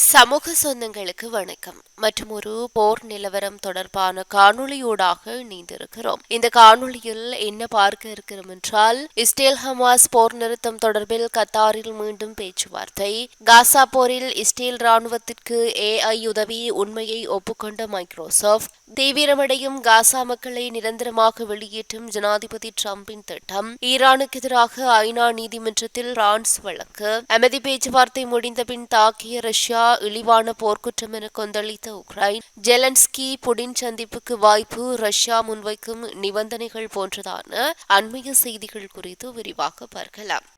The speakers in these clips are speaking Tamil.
சமூக சொந்தங்களுக்கு வணக்கம். மற்றும் ஒரு போர் நிலவரம் தொடர்பான காணொளியூடாக இணைந்திருக்கிறோம். இந்த காணொளியில் என்ன பார்க்க இருக்கிறோம் என்றால் இஸ்ரேல் ஹமாஸ் போர் நிறுத்தம் தொடர்பில் கத்தாரில் மீண்டும் பேச்சுவார்த்தை. காசா போரில் இஸ்ரேல் ராணுவத்திற்கு ஏஐ உதவி உண்மையை ஒப்புக்கொண்ட மைக்ரோசாப்ட் தீவிரமடையும் காசா மக்களை நிரந்தரமாக வெளியேற்றும் ஜனாதிபதி டிரம்பின் திட்டம் ஈரானுக்கு எதிராக ஐநா நீதிமன்றத்தில் ரான்ஸ் வழக்கு. அமைதி பேச்சுவார்த்தை முடிந்த பின் தாக்கிய ரஷ்யா இழிவான போர்க்குற்றம் என கொந்தளித்த உக்ரைன். ஜெலன்ஸ்கி புடின் சந்திப்புக்கு வாய்ப்பு ரஷ்யா முன்வைக்கும் நிபந்தனைகள் போன்றதான அண்மைய செய்திகள் குறித்து விரிவாக பார்க்கலாம்.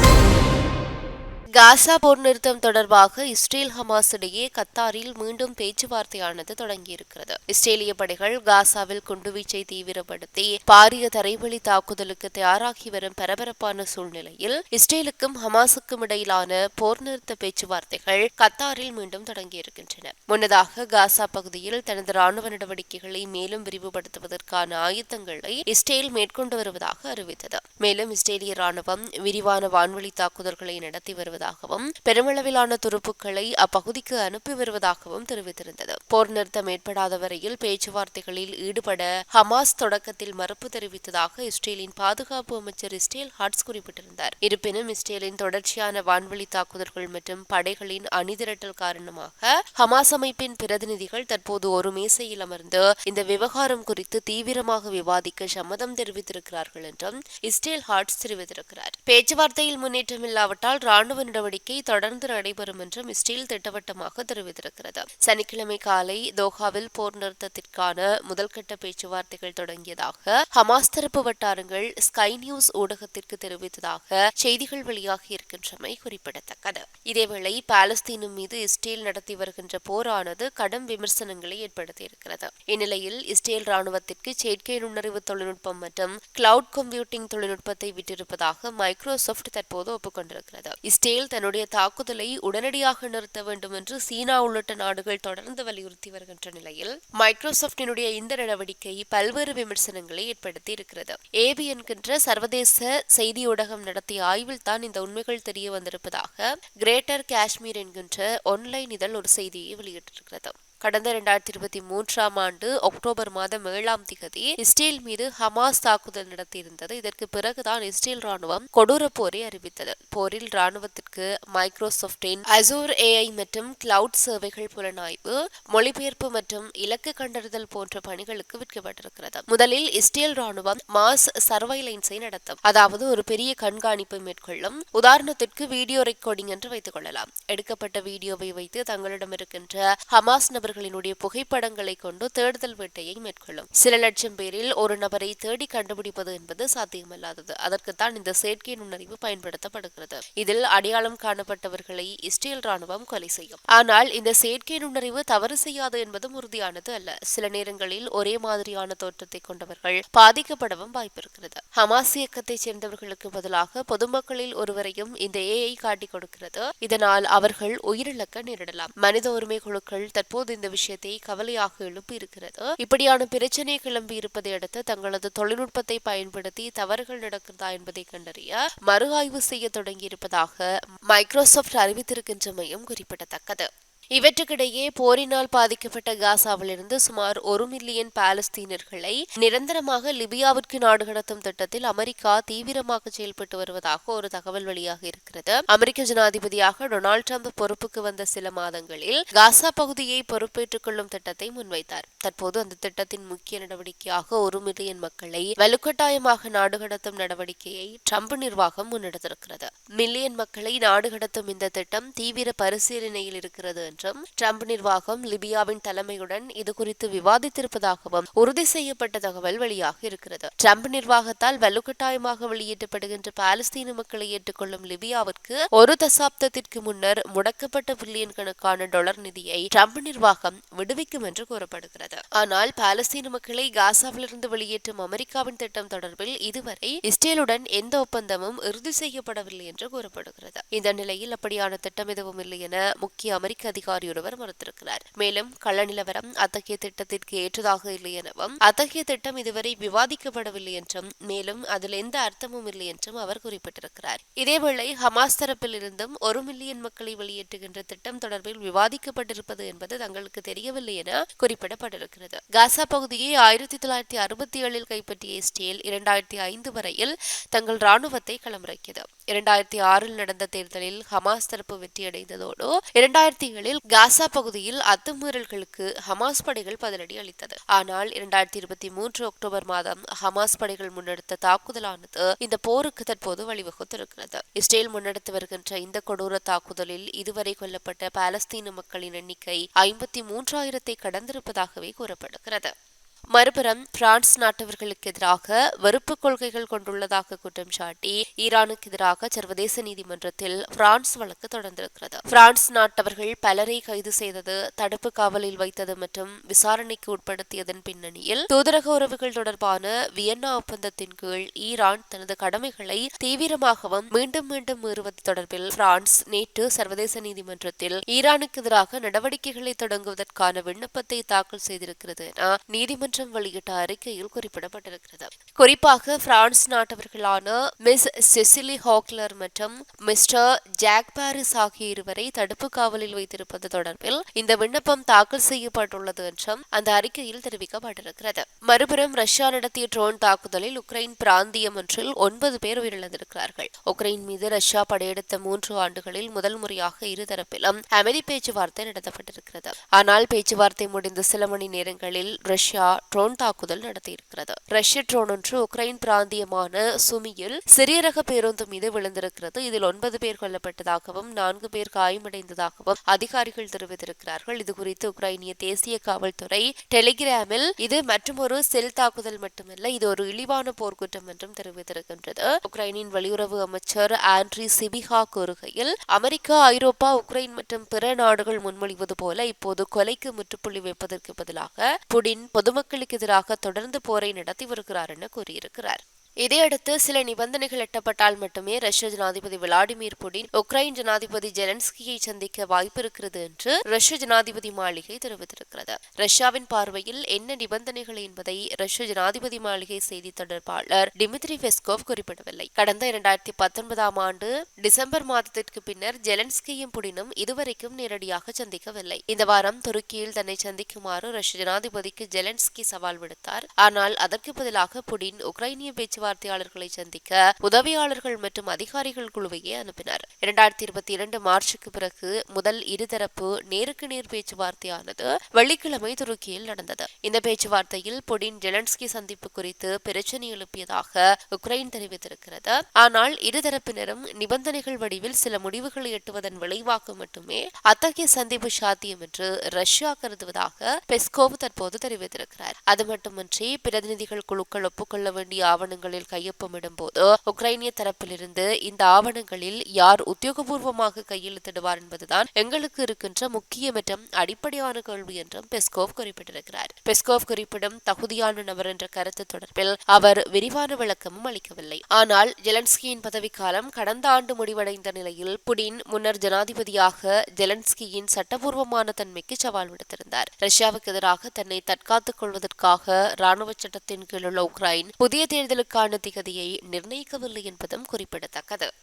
காசா போர் நிறுத்தம் தொடர்பாக இஸ்ரேல் ஹமாஸ் இடையே கத்தாரில் மீண்டும் பேச்சுவார்த்தையானது தொடங்கியிருக்கிறது. இஸ்ரேலிய படைகள் காசாவில் குண்டுவீச்சை தீவிரப்படுத்தி பாரிய தரைவழி தாக்குதலுக்கு தயாராகி வரும் பரபரப்பான சூழ்நிலையில் இஸ்ரேலுக்கும் ஹமாஸுக்கும் இடையிலான போர் நிறுத்த பேச்சுவார்த்தைகள் கத்தாரில் மீண்டும் தொடங்கியிருக்கின்றன. முன்னதாக காசா பகுதியில் தனது ராணுவ நடவடிக்கைகளை மேலும் விரிவுபடுத்துவதற்கான ஆயுதங்களை இஸ்ரேல் மேற்கொண்டு வருவதாக அறிவித்தது. மேலும் இஸ்ரேலிய ராணுவம் விரிவான வான்வழி தாக்குதல்களை நடத்தி வருவது வருவதாகவும் பெருமளவிலான துருப்புக்களை அப்பகுதிக்கு அனுப்பி வருவதாகவும் தெரிவித்திருந்தது. போர் நிறுத்தம் ஏற்படாத வரையில் பேச்சுவார்த்தைகளில் ஈடுபட ஹமாஸ் தொடக்கத்தில் மறுப்பு தெரிவித்ததாக இஸ்ரேலின் பாதுகாப்பு அமைச்சர் இஸ்ரேல் ஹாட்ஸ் குறிப்பிட்டிருந்தார். இருப்பினும் இஸ்ரேலின் தொடர்ச்சியான வான்வழி தாக்குதல்கள் மற்றும் படைகளின் அணிதிரட்டல் காரணமாக ஹமாஸ் அமைப்பின் பிரதிநிதிகள் தற்போது ஒரு மேசையில் அமர்ந்து இந்த விவகாரம் குறித்து தீவிரமாக விவாதிக்க சம்மதம் தெரிவித்திருக்கிறார்கள் என்றும் இஸ்ரேல் ஹாட்ஸ் தெரிவித்திருக்கிறார். பேச்சுவார்த்தையில் முன்னேற்றம் இல்லாவிட்டால் ராணுவ நடவடிக்கை தொடர்ந்து நடைபெறும் என்றும் இஸ்ரேல் திட்டவட்டமாக தெரிவித்திருக்கிறது. சனிக்கிழமை காலை தோஹாவில் போர் நிறுத்தத்திற்கான முதல்கட்ட பேச்சுவார்த்தைகள் தொடங்கியதாக ஹமாஸ் தரப்பு வட்டாரங்கள் ஸ்கை நியூஸ் ஊடகத்திற்கு தெரிவித்ததாக செய்திகள் வெளியாகி இருக்கின்றமை குறிப்பிடத்தக்கது. இதேவேளை பாலஸ்தீனும் மீது இஸ்ரேல் நடத்தி வருகின்ற போரானது கடும் விமர்சனங்களை ஏற்படுத்தியிருக்கிறது. இந்நிலையில் இஸ்ரேல் ராணுவத்திற்கு செயற்கை நுண்ணறிவு தொழில்நுட்பம் மற்றும் கிளவுட் கம்ப்யூட்டிங் தொழில்நுட்பத்தை விட்டிருப்பதாக மைக்ரோசாப்ட் தற்போது ஒப்புக்கொண்டிருக்கிறது. இஸ்ரேல் மேல் தன்னுடைய தாக்குதலை உடனடியாக நிறுத்த வேண்டும் என்று சீனா உள்ளிட்ட நாடுகள் தொடர்ந்து வலியுறுத்தி வருகின்ற நிலையில் மைக்ரோசாப்டினுடைய இந்த நடவடிக்கை பல்வேறு விமர்சனங்களை ஏற்படுத்தி இருக்கிறது. ஏபி என்கின்ற சர்வதேச செய்தி ஊடகம் நடத்திய ஆய்வில் தான் இந்த உண்மைகள் தெரிய வந்திருப்பதாக கிரேட்டர் காஷ்மீர் என்கின்ற ஒன்லைன் இதழ் ஒரு செய்தியை வெளியிட்டிருக்கிறது. கடந்த இரண்டாயிரத்தி இருபத்தி மூன்றாம் ஆண்டு அக்டோபர் மாதம் ஏழாம் திகதி இஸ்ரேல் மீது ஹமாஸ் தாக்குதல் நடத்தியிருந்தது. இதற்கு பிறகுதான் இஸ்ரேல் ராணுவம் கொடூர போரை அறிவித்தது. போரில் ராணுவத்திற்கு மைக்ரோசாப்டின் அசூர் ஏஐ மற்றும் கிளவுட் சேவைகள் புலனாய்வு மொழிபெயர்ப்பு மற்றும் இலக்கு கண்டறிதல் போன்ற பணிகளுக்கு விற்கப்பட்டிருக்கிறது. முதலில் இஸ்ரேல் ராணுவம் மாஸ் சர்வைலைன்ஸை நடத்தும். அதாவது ஒரு பெரிய கண்காணிப்பை மேற்கொள்ளும். உதாரணத்திற்கு வீடியோ ரெக்கார்டிங் என்று வைத்துக் கொள்ளலாம். எடுக்கப்பட்ட வீடியோவை வைத்து தங்களிடம் இருக்கின்ற ஹமாஸ் நபர் அவர்களினுடைய புகைப்படங்களை கொண்டு தேடுதல் வேட்டையை மேற்கொள்ளும். சில லட்சம் பேரில் ஒரு நபரை தேடி கண்டுபிடிப்பது என்பது சாத்தியமல்லாதது. அதற்குத்தான் இந்த செயற்கை நுண்ணறிவு பயன்படுத்தப்படுகிறது. இதில் அடையாளம் காணப்பட்டவர்களை இஸ்ரேல் ராணுவம் கொலை செய்யும். ஆனால் இந்த செயற்கை நுண்ணறிவு தவறு செய்யாது என்பதும் உறுதியானது அல்ல. சில நேரங்களில் ஒரே மாதிரியான தோற்றத்தை கொண்டவர்கள் பாதிக்கப்படவும் வாய்ப்பு இருக்கிறது ஹமாஸ் இயக்கத்தை சேர்ந்தவர்களுக்கு பதிலாக பொதுமக்களில் ஒருவரையும் இந்த ஏஐ காட்டிக் கொடுக்கிறது. இதனால் அவர்கள் உயிரிழக்க நேரிடலாம். மனித உரிமை குழுக்கள் தற்போது இந்த விஷயத்தை கவலையாக எழுப்பி இருக்கிறது இப்படியான பிரச்சனை கிளம்பி இருப்பதை அடுத்து தங்களது தொழில்நுட்பத்தை பயன்படுத்தி தவறுகள் நடக்கிறதா என்பதை கண்டறிய மறு ஆய்வு செய்ய தொடங்கியிருப்பதாக மைக்ரோசாப்ட் அறிவித்திருக்கின்றமையும் குறிப்பிடத்தக்கது. இவற்றுக்கிடையே போரினால் பாதிக்கப்பட்ட காசாவிலிருந்து சுமார் ஒரு மில்லியன் பாலஸ்தீனர்களை நிரந்தரமாக லிபியாவிற்கு நாடு கடத்தும் திட்டத்தில் அமெரிக்கா தீவிரமாக செயல்பட்டு வருவதாக ஒரு தகவல் வெளியாக இருக்கிறது. அமெரிக்க ஜனாதிபதியாக டொனால்டு டிரம்ப் பொறுப்புக்கு வந்த சில மாதங்களில் காசா பகுதியை பொறுப்பேற்றுக் கொள்ளும் திட்டத்தை முன்வைத்தார். தற்போது அந்த திட்டத்தின் முக்கிய நடவடிக்கையாக ஒரு மில்லியன் மக்களை வலுக்கட்டாயமாக நாடு கடத்தும் நடவடிக்கையை ட்ரம்ப் நிர்வாகம் முன்னெடுத்திருக்கிறது. மில்லியன் மக்களை நாடு கடத்தும் இந்த திட்டம் தீவிர பரிசீலனையில் இருக்கிறது என்று என்றும் ட்ரம்ப் நிர்வாகம் லிபியாவின் தலைமையுடன் இதுகுறித்து விவாதித்திருப்பதாகவும் உறுதி செய்யப்பட்ட தகவல் வெளியாக இருக்கிறது. ட்ரம்ப் நிர்வாகத்தால் வலுக்கட்டாயமாக வெளியிடப்படுகின்ற பாலஸ்தீன மக்களை ஏற்றுக்கொள்ளும் லிபியாவிற்கு ஒரு தசாப்தத்திற்கு முன்னர் முடக்கப்பட்ட பில்லியன் கணக்கான டாலர் நிதியை ட்ரம்ப் நிர்வாகம் விடுவிக்கும் என்று கூறப்படுகிறது. ஆனால் பாலஸ்தீன மக்களை காசாவிலிருந்து வெளியேற்றும் அமெரிக்காவின் திட்டம் தொடர்பில் இதுவரை இஸ்ரேலுடன் எந்த ஒப்பந்தமும் இறுதி செய்யப்படவில்லை என்று கூறப்படுகிறது. இந்த நிலையில் அப்படியான திட்டம் எதுவும் இல்லை என முக்கிய அமெரிக்க அதிகாரி ஒருவர் மறுத்திருக்கிறார். மேலும் கள நிலவரம் அத்தகைய திட்டத்திற்கு ஏற்றதாக இல்லை எனவும் அத்தகைய திட்டம் இதுவரை விவாதிக்கப்படவில்லை என்றும் மேலும் அதில் எந்த அர்த்தமும் இல்லை என்றும் அவர் குறிப்பிட்டிருக்கிறார். இதேவேளை ஹமாஸ் தரப்பில் இருந்தும் ஒரு மில்லியன் மக்களை வெளியேற்றுகின்ற திட்டம் தொடர்பில் விவாதிக்கப்பட்டிருப்பது என்பது தங்களுக்கு தெரியவில்லை என குறிப்பிடப்பட்டிருக்கிறது. காசா பகுதியை ஆயிரத்தி தொள்ளாயிரத்தி அறுபத்தி ஏழில் கைப்பற்றிய இஸ்ரேல் இரண்டாயிரத்தி ஐந்து வரையில் தங்கள் ராணுவத்தை களமிறக்கியது. இரண்டாயிரத்தி ஆறில் நடந்த தேர்தலில் ஹமாஸ் தரப்பு வெற்றியடைந்ததோடு இரண்டாயிரத்தி ஏழில் காசா பகுதியில் அத்துமீறல்களுக்கு ஹமாஸ் படைகள் பதிலடி அளித்தது. ஆனால் இரண்டாயிரத்தி இருபத்தி மூன்று அக்டோபர் மாதம் ஹமாஸ் படைகள் முன்னெடுத்த தாக்குதலானது இந்த போருக்கு தற்போது வழிவகுத்திருக்கிறது. இஸ்ரேல் முன்னெடுத்து வருகின்ற இந்த கொடூர தாக்குதலில் இதுவரை கொல்லப்பட்ட பாலஸ்தீன மக்களின் எண்ணிக்கை ஐம்பத்தி மூன்றாயிரத்தை கடந்திருப்பதாகவே கூறப்படுகிறது. மறுபுறம் பிரான்ஸ் நாட்டவர்களுக்கு எதிராக வெறுப்பு கொள்கைகள் கொண்டுள்ளதாக குற்றம் சாட்டி ஈரானுக்கு எதிராக சர்வதேச நீதிமன்றத்தில் பிரான்ஸ் வழக்கு தொடர்ந்திருக்கிறது. பிரான்ஸ் நாட்டவர்கள் பலரை கைது செய்தது தடுப்பு காவலில் வைத்தது மற்றும் விசாரணைக்கு உட்படுத்தியதன் பின்னணியில் தூதரக உறவுகள் தொடர்பான வியன்னா ஒப்பந்தத்தின் கீழ் ஈரான் தனது கடமைகளை தீவிரமாகவும் மீண்டும் மீண்டும் மீறுவது தொடர்பில் பிரான்ஸ் நேற்று சர்வதேச நீதிமன்றத்தில் ஈரானுக்கு எதிராக நடவடிக்கைகளை தொடங்குவதற்கான விண்ணப்பத்தை தாக்கல் செய்திருக்கிறது என நீதிமன்ற நீதிமன்றம் வெளியிட்ட அறிக்கையில் குறிப்பிடப்பட்டிருக்கிறது. குறிப்பாக பிரான்ஸ் நாட்டவர்களான மிஸ் செசிலி ஹாக்லர் மற்றும் மிஸ்டர் ஜாக் பாரிஸ் ஆகிய இருவரை தடுப்பு காவலில் வைத்திருப்பது தொடர்பில் இந்த விண்ணப்பம் தாக்கல் செய்யப்பட்டுள்ளது என்றும் அந்த அறிக்கையில் தெரிவிக்கப்பட்டிருக்கிறது. மறுபுறம் ரஷ்யா நடத்திய ட்ரோன் தாக்குதலில் உக்ரைன் பிராந்தியம் ஒன்றில் ஒன்பது பேர் உயிரிழந்திருக்கிறார்கள். உக்ரைன் மீது ரஷ்யா படையெடுத்த மூன்று ஆண்டுகளில் முதல் முறையாக இருதரப்பிலும் அமைதி பேச்சுவார்த்தை நடத்தப்பட்டிருக்கிறது. ஆனால் பேச்சுவார்த்தை முடிந்த சில மணி நேரங்களில் ரஷ்யா ட்ரோன் தாக்குதல் நடத்தியிருக்கிறது. ரஷ்ய ட்ரோன் ஒன்று உக்ரைன் பிராந்தியமான சுமியில் சிறிய ரக பேருந்து மீது விழுந்திருக்கிறது. இதில் ஒன்பது பேர் கொல்லப்பட்டதாகவும் நான்கு பேர் காயமடைந்ததாகவும் அதிகாரிகள் தெரிவித்திருக்கிறார்கள். இது குறித்து உக்ரைனிய தேசிய காவல்துறை டெலிகிராமில் இது மற்றொரு செல் தாக்குதல் மட்டுமல்ல இது ஒரு இழிவான போர்க்குற்றம் என்றும் தெரிவித்திருக்கின்றது. உக்ரைனின் வெளியுறவு அமைச்சர் ஆண்ட்ரி சிபிஹா கூறுகையில் அமெரிக்கா ஐரோப்பா உக்ரைன் மற்றும் பிற நாடுகள் முன்மொழிவது போல இப்போது கொலைக்கு முற்றுப்புள்ளி வைப்பதற்கு பதிலாக புடின் பொதுமக்கள் மக்களுக்கு எதிராக தொடர்ந்து போரை நடத்தி வருகிறார் என கூறியிருக்கிறார். இதையடுத்து சில நிபந்தனைகள் எட்டப்பட்டால் மட்டுமே ரஷ்ய ஜனாதிபதி விளாடிமிர் புடின் உக்ரைன் ஜனாதிபதி ஜெலன்ஸ்கியை சந்திக்க வாய்ப்பு இருக்கிறது என்று ரஷ்ய ஜனாதிபதி மாளிகை தெரிவித்திருக்கிறது. ரஷ்யாவின் பார்வையில் என்ன நிபந்தனைகள் என்பதை ரஷ்ய ஜனாதிபதி மாளிகை செய்தி தொடர்பாளர் டிமித்ரி பெஸ்கோவ் குறிப்பிடவில்லை. கடந்த இரண்டாயிரத்தி பத்தொன்பதாம் ஆண்டு டிசம்பர் மாதத்திற்கு பின்னர் ஜெலன்ஸ்கியும் புடினும் இதுவரைக்கும் நேரடியாக சந்திக்கவில்லை. இந்த வாரம் துருக்கியில் தன்னை சந்திக்குமாறு ரஷ்ய ஜனாதிபதிக்கு ஜெலன்ஸ்கி சவால் விடுத்தார். ஆனால் அதற்கு பதிலாக புடின் உக்ரைனிய பேச்சு பேச்சுவார்த்தையாளர்களை சந்திக்க உதவியாளர்கள் மற்றும் அதிகாரிகள் குழுவையே அனுப்பினார். இரண்டாயிரத்தி இருபத்தி இரண்டு மார்ச்சுக்கு பிறகு முதல் இருதரப்பு நேருக்கு நேர் பேச்சுவார்த்தையானது வெள்ளிக்கிழமை துருக்கியில் நடந்தது. இந்த பேச்சுவார்த்தையில் புடின் ஜெலன்ஸ்கி சந்திப்பு குறித்து பிரச்சனை எழுப்பியதாக உக்ரைன் தெரிவித்திருக்கிறது. ஆனால் இருதரப்பினரும் நிபந்தனைகள் வடிவில் சில முடிவுகளை எட்டுவதன் விளைவாக மட்டுமே அத்தகைய சந்திப்பு சாத்தியம் என்று ரஷ்யா கருதுவதாக பெஸ்கோவ் தற்போது தெரிவித்திருக்கிறார். அது மட்டுமின்றி பிரதிநிதிகள் குழுக்கள் ஒப்புக்கொள்ள வேண்டிய ஆவணங்கள் ஆவணங்களில் கையொப்பமிடும் போது உக்ரைனிய தரப்பிலிருந்து இந்த ஆவணங்களில் யார் உத்தியோகபூர்வமாக கையெழுத்திடுவார் என்பதுதான் எங்களுக்கு இருக்கின்ற முக்கிய மற்றும் அடிப்படையான கேள்வி என்றும் பெஸ்கோவ் குறிப்பிட்டிருக்கிறார். பெஸ்கோவ் குறிப்பிடும் தகுதியான நபர் என்ற கருத்து தொடர்பில் அவர் விரிவான விளக்கமும் அளிக்கவில்லை. ஆனால் ஜெலன்ஸ்கியின் பதவிக்காலம் கடந்த ஆண்டு முடிவடைந்த நிலையில் புடின் முன்னர் ஜனாதிபதியாக ஜெலன்ஸ்கியின் சட்டபூர்வமான தன்மைக்கு சவால் விடுத்திருந்தார். ரஷ்யாவுக்கு எதிராக தன்னை தற்காத்துக் கொள்வதற்காக ராணுவ சட்டத்தின் கீழ் உள்ள உக்ரைன் புதிய தேர்தலுக்கான திகதியை நிர்ணயிக்கவில்லை என்பதும் குறிப்பிடத்தக்கது.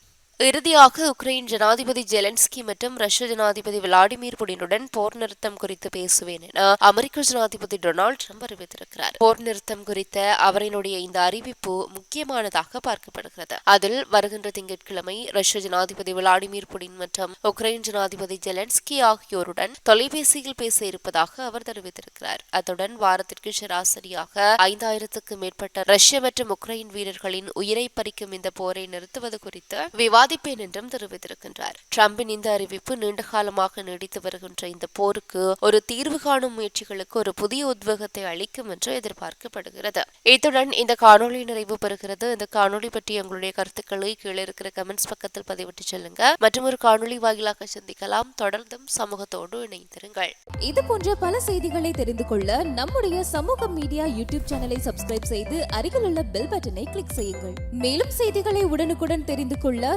இறுதியாக உக்ரைன் ஜனாதிபதி ஜெலன்ஸ்கி மற்றும் ரஷ்ய ஜனாதிபதி விளாடிமிர் புடினுடன் போர் நிறுத்தம் குறித்து பேசுவேன் என அமெரிக்க ஜனாதிபதி டொனால்டு ட்ரம்ப் அறிவித்திருக்கிறார். போர் நிறுத்தம் குறித்த அவரினுடைய இந்த அறிவிப்பு முக்கியமானதாக பார்க்கப்படுகிறது. அதில் வருகின்ற திங்கட்கிழமை ரஷ்ய ஜனாதிபதி விளாடிமிர் புடின் மற்றும் உக்ரைன் ஜனாதிபதி ஜெலன்ஸ்கி ஆகியோருடன் தொலைபேசியில் பேச இருப்பதாக அவர் தெரிவித்திருக்கிறார். அத்துடன் வாரத்திற்கு சராசரியாக ஐந்தாயிரத்துக்கு மேற்பட்ட ரஷ்ய மற்றும் உக்ரைன் வீரர்களின் உயிரை பறிக்கும் இந்த போரை நிறுத்துவது குறித்து விவாத சாதிப்பேன் என்றும் தெரிவித்திருக்கின்றார். டிரம்பின் இந்த அறிவிப்பு நீண்ட காலமாக நீடித்து வருகின்ற இந்த போருக்கு ஒரு தீர்வு காணும் முயற்சிகளுக்கு ஒரு புதிய உத்வேகத்தை அளிக்கும் என்று எதிர்பார்க்கப்படுகிறது. இத்துடன் இந்த காணொலி நிறைவு பெறுகிறது. இந்த காணொலி பற்றி உங்களுடைய கருத்துக்களை கீழே இருக்கிற கமெண்ட்ஸ் பக்கத்தில் பதிவிட்டு செல்லுங்க. மற்றும் ஒரு காணொலி வாயிலாக சந்திக்கலாம். தொடர்ந்தும் சமூகத்தோடு இணைந்திருங்கள். இது போன்ற பல செய்திகளை தெரிந்து கொள்ள நம்முடைய சமூக மீடியா யூடியூப் சேனலை சப்ஸ்கிரைப் செய்து அருகிலுள்ள பெல் பட்டனை கிளிக் செய்யுங்கள். மேலும் செய்திகளை உடனுக்குடன் தெரிந்து கொள்ள